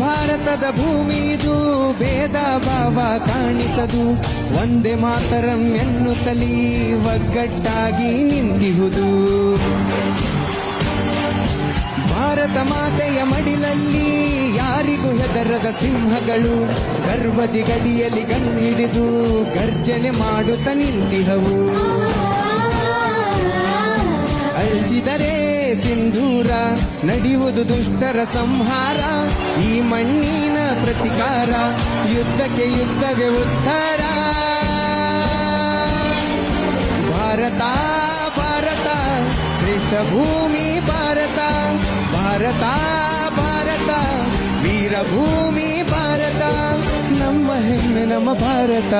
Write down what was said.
ಭಾರತದ ಭೂಮಿ ಇದು, ಭೇದ ಭಾವ ಕಾಣಿಸದು. ಒಂದೇ ಮಾತರಂ ಎನ್ನುತ್ತಲೀ ಒಗ್ಗಟ್ಟಾಗಿ ನಿಂದಿಹುದು. ಭಾರತ ಮಾತೆಯ ಮಡಿಲಲ್ಲಿ ಯಾರಿಗೂ ಹೆದರದ ಸಿಂಹಗಳು. ಗರ್ವದಿ ಗಡಿಯಲ್ಲಿ ಗಣ್ಣಿಡಿದು ಗರ್ಜನೆ ಮಾಡುತ್ತ ನಿಂತಿಹವು. ಅಳಿಸಿದರೆ ಸಿಂಧೂರ ನಡೆಯುವುದು ದುಷ್ಟರ ಸಂಹಾರ. ಈ ಮಣ್ಣಿನ ಪ್ರತಿಕಾರ ಯುದ್ಧಕ್ಕೆ ಯುದ್ಧವೇ ಉತ್ತರ ಭಾರತ ಭಾರತ, ಶ್ರೇಷ್ಠ ಭೂಮಿ ಭಾರತ. ಭಾರತ ಭಾರತ, ವೀರಭೂಮಿ ಭಾರತ. ನಮ್ಮ ಹೆಮ್ಮೆ ನಮ್ಮ ಭಾರತ.